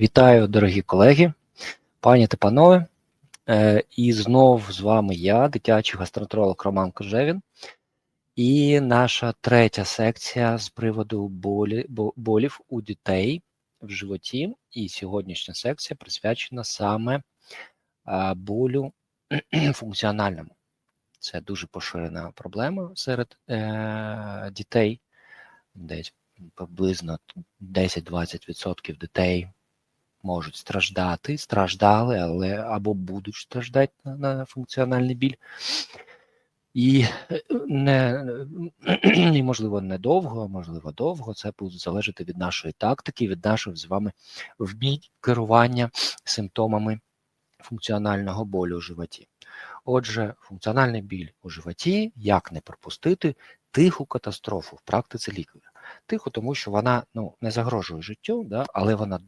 Вітаю, дорогі колеги, пані та панове. Е, І знов з вами я, дитячий гастроентеролог Роман Кожевін, і наша третя секція з приводу болі, болів у дітей в животі. І сьогоднішня секція присвячена саме а, болю функціональному. Це дуже поширена проблема серед е, дітей. Десь приблизно 10-20% дітей можуть страждати, страждали, але або будуть страждати на, на функціональний біль. І не, і, можливо, недовго, а можливо, довго. Це буде залежати від нашої тактики, від нашого з вами вмінь керування симптомами функціонального болю у животі. Отже, функціональний біль у животі, як не пропустити тиху катастрофу в практиці лікаря. Тихо, тому що вона ну, не загрожує життю, да, але вона